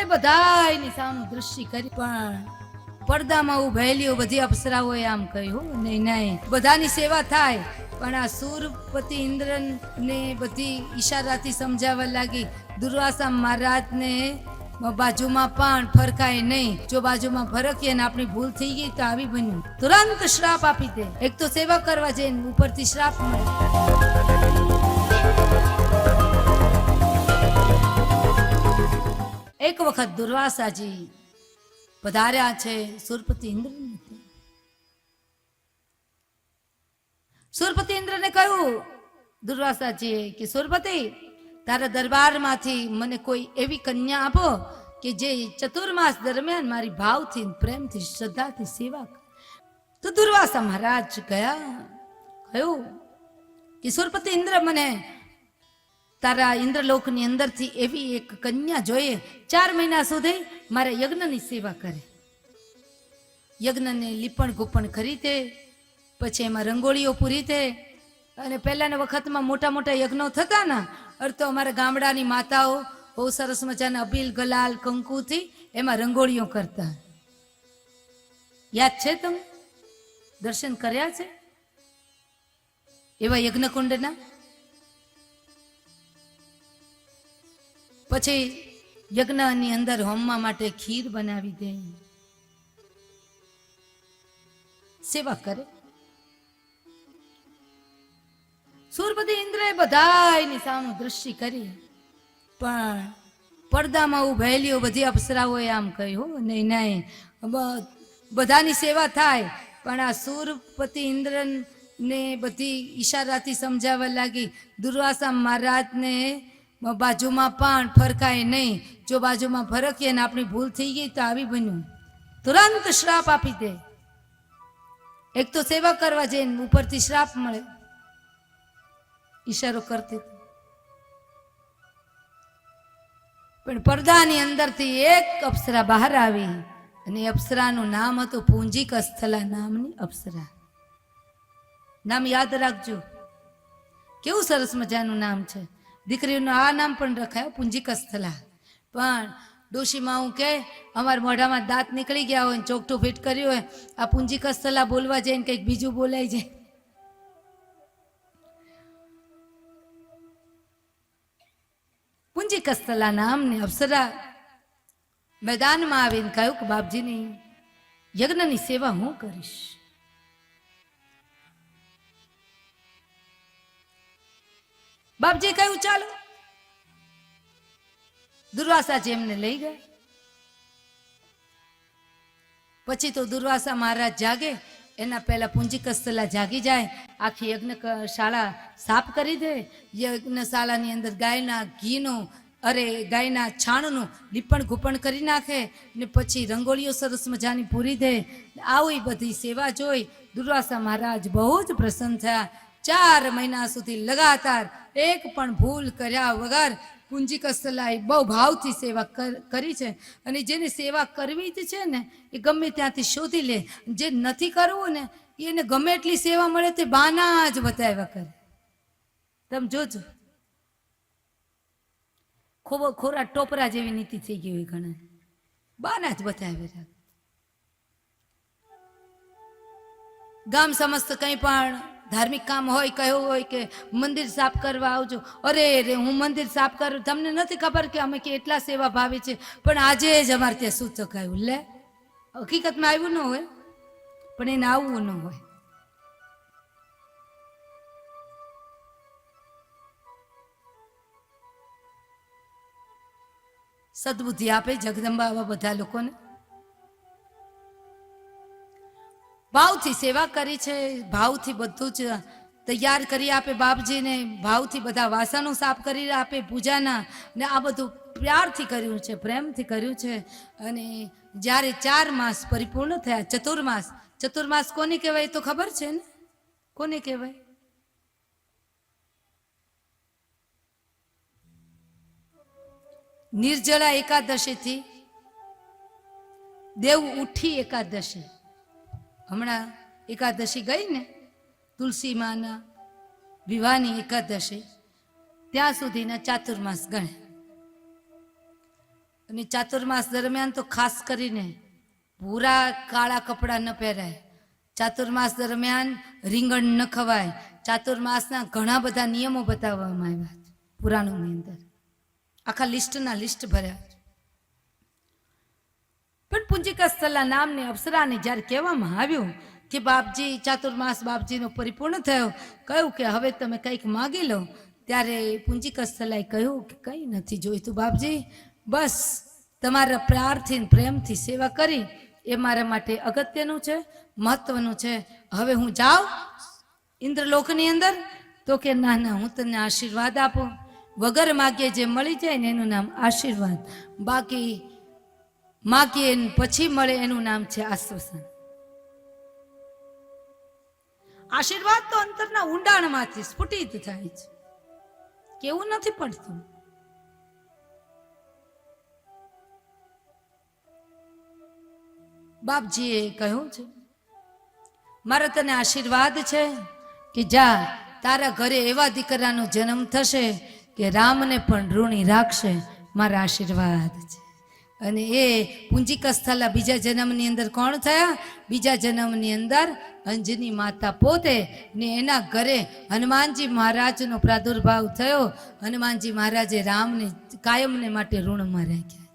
ઇન્દ્રએ બધાની સામે દ્રષ્ટિ કરી પણ પડદામાં ઉભેલીઓ બધી અપ્સરાઓએ આમ કહ્યું નહીં નહીં. બધાની સેવા થાય, પણ આ સુરપતિ ઇન્દ્રને બધી ઈશારાથી સમજાવવા લાગી. દુર્વાસા મહારાજને બાજુમાં પણ ફરકાય નહીં. જો બાજુમાં ફરકીએ ને આપણી ભૂલ થઈ ગઈ તો આવી બન્યું. તુરંત શ્રાપ આપી દે. એક તો સેવા કરવા જઈને ઉપરથી શ્રાપ મળે. એક વખત દુર્વાસાજી પધાર્યા છે સુરપતિ ઇન્દ્ર સુરપતિ ઇન્દ્રને કહ્યું, દુર્વાસાજીએ, કે સુરપતિ, તારા દરબારમાંથી મને કોઈ એવી કન્યા આપો કે જે ચતુર્માસ દરમિયાન મારી ભાવથી પ્રેમથી, શ્રદ્ધાથી સેવા. તો દુર્વાસા મહારાજ ગયા, કહ્યું કે, સુરપતિ ઇન્દ્ર મને તારા ઇન્દ્રલોકની અંદરથી એવી એક કન્યા જોઈએ, ચાર મહિના સુધી મારા યજ્ઞની સેવા કરે. યજ્ઞને લીપણ ગુપણ કરી દે, પછી એમાં રંગોળીઓ પૂરી તે અને પહેલાના વખતમાં મોટા મોટા યજ્ઞો થતા ને, અર તો અમારા ગામડાની માતાઓ બહુ સરસ મજાના અભિલ ગલાલ, કંકુથી એમાં રંગોળીઓ કરતા. યાદ છે તમે દર્શન કર્યા છે? એવા યજ્ઞકુંડના? પછી યજ્ઞની અંદર હોમવા માટે ખીર બનાવી દે. સેવા કરે. સુરપતિ ઇન્દ્રએ બધાની સામે દ્રષ્ટિ કરી. પણ પડદામાં ઉભેલીઓ બધી અપ્સરાઓએ આમ કહ્યું નહીં નહીં બધાની સેવા થાય. પણ આ સુરપતિ ઇન્દ્રને બધી ઈશારાથી સમજાવવા લાગી. દુર્વાસા મહારાજને બાજુમાં પણ ફરકાય નહીં. જો બાજુમાં ફરકીએ ને આપણી ભૂલ થઈ ગઈ તો આવી બન્યું. તુરંત શ્રાપ આપી દે. એક તો સેવા કરવા જઈને ઉપરથી શ્રાપ મળે. ઈશારો કરતી પણ પડદાની અંદરથી એક અપ્સરા બહાર આવી. અને અપ્સરાનું નામ હતું પૂંજીક અસ્થલા નામની અપ્સરા. નામ યાદ રાખજો. કેવું સરસ મજાનું નામ છે. દીકરીનું આ નામ પણ રખાયું પૂંજીક સ્થલા પણ ડોશીમાં હું કે, અમારા મોઢામાં દાંત નીકળી ગયા હોય ચોકઠું ફિટ કર્યું હોય, આ પૂંજીક સ્થલા બોલવા જઈને કંઈક બીજું બોલાઈ જાય. પૂંજી કસ્તલા નામને અપ્સરા મેદાનમાં આવીને કહ્યું કે બાપજીની યજ્ઞની સેવા હું કરીશ. બાપજી કહ્યું, ચાલો. દુર્વાસાજી એમને લઈ ગયા. પછી તો દુર્વાસા મહારાજ જાગે, એના પહેલા પૂંજી કસ્તલા જાગી જાય, આખી યજ્ઞ શાળા સાફ કરી દે, યજ્ઞશાળાની અંદર ગાયના ઘીનું, અરે ગાયના છાણનું લીપણ ઘૂપણ કરી નાખે, ને પછી રંગોળીઓ સરસ મજાની પૂરી દે. આવી બધી સેવા જોઈ દુર્વાસા મહારાજ બહુ જ પ્રસન્ન થયા. ચાર મહિના સુધી લગાતાર એક પણ ભૂલ કર્યા વગર પૂંજી કસ્તલાએ બહુ ભાવથી સેવા કરી છે. અને જેને સેવા કરવી જ છે ને, એ ગમે ત્યાંથી શોધી લે. જે નથી કરવું ને એને ગમે એટલી સેવા મળે તે બાના જ બતાવ્યા કરે. તમે જોજો. ખૂબ ખોરા ટોપરા જેવી નીતિ થઈ ગઈ હોય ઘણા. બાના જ બતાવ્યા ગામ સમસ્ત કંઈ પણ ધાર્મિક કામ હોય કહ્યું હોય કે મંદિર સાફ કરવા આવજો. અરે રે, હું મંદિર સાફ કરું, તમને નથી ખબર કે અમે કે એટલા સેવા ભાવી છે. પણ આજે જ અમારે ત્યાં સૂચક આવ્યું, લે. હકીકતમાં આવ્યું ન હોય, પણ એને આવવું ન હોય. સદબુદ્ધિ આપે જગદંબા આવા બધા લોકોને? ભાવથી સેવા કરી છે, ભાવથી બધું જ તૈયાર કરી આપે બાપજીને, ભાવથી બધા વાસણો સાફ કરી આપે, પૂજાના ને આ બધું પ્યારથી કર્યું છે, પ્રેમથી કર્યું છે. અને જ્યારે ચાર માસ પરિપૂર્ણ થયા ચતુર્માસ ચતુર્માસ કોને કહેવાય તો ખબર છે ને? કોને કહેવાય? નિર્જળા એકાદશીથી દેવ ઉઠી એકાદશી. હમણાં એકાદશી ગઈ ને તુલસી માના વિવાહની એકાદશી, ત્યાં સુધીના ચાતુર્માસ ગણે. અને ચાતુર્માસ દરમિયાન તો ખાસ કરીને પૂરા કાળા કપડાં ન પહેરાય. ચાતુર્માસ દરમિયાન રીંગણ ન ખવાય. ચાતુર્માસના ઘણા બધા નિયમો બતાવવામાં આવ્યા છે પુરાણોની અંદર. આખા લિસ્ટના લિસ્ટ ભર્યા છે. પણ પુંજિકા નામને નામની અપ્સરાને જ્યારે કહેવામાં આવ્યું કે બાપજી, ચાતુર્માસ બાપજીનો પરિપૂર્ણ થયો, કહ્યું કે હવે તમે કંઈક માગી લો, ત્યારે પુંજિકા સ્થલાએ કહ્યું કે કંઈ નથી જોઈતું બાપજી, બસ તમારા પ્રાર્થી પ્રેમથી સેવા કરી, એ મારા માટે અગત્યનું છે, મહત્વનું છે. હવે હું જાઉં ઇન્દ્રલોકની અંદર, તો કે ના ના, હું તને આશીર્વાદ આપું. વગર માગે જે મળી જાય ને એનું નામ આશીર્વાદ. બાકી માગીએ પછી મળે એનું નામ છે આશ્વાસન. આશીર્વાદ તો અંતરના ઊંડાણમાંથી સ્ફુટિત થાય છે. કેવું નથી પડતું. બાપજીએ કહ્યું છે, મારો તને આશીર્વાદ છે કે જા, તારા ઘરે એવા દીકરાનો જન્મ થશે કે રામને પણ ઋણી રાખશે. મારા આશીર્વાદ છે. અને એ પુંજિકા સ્થલા બીજા જન્મની અંદર કોણ થયા? બીજા જન્મની અંદર અંજની માતા પોતે ને એના ઘરે હનુમાનજી મહારાજનો પ્રાદુર્ભાવ થયો. હનુમાનજી મહારાજે રામને કાયમને માટે ઋણમાં રાખ્યા.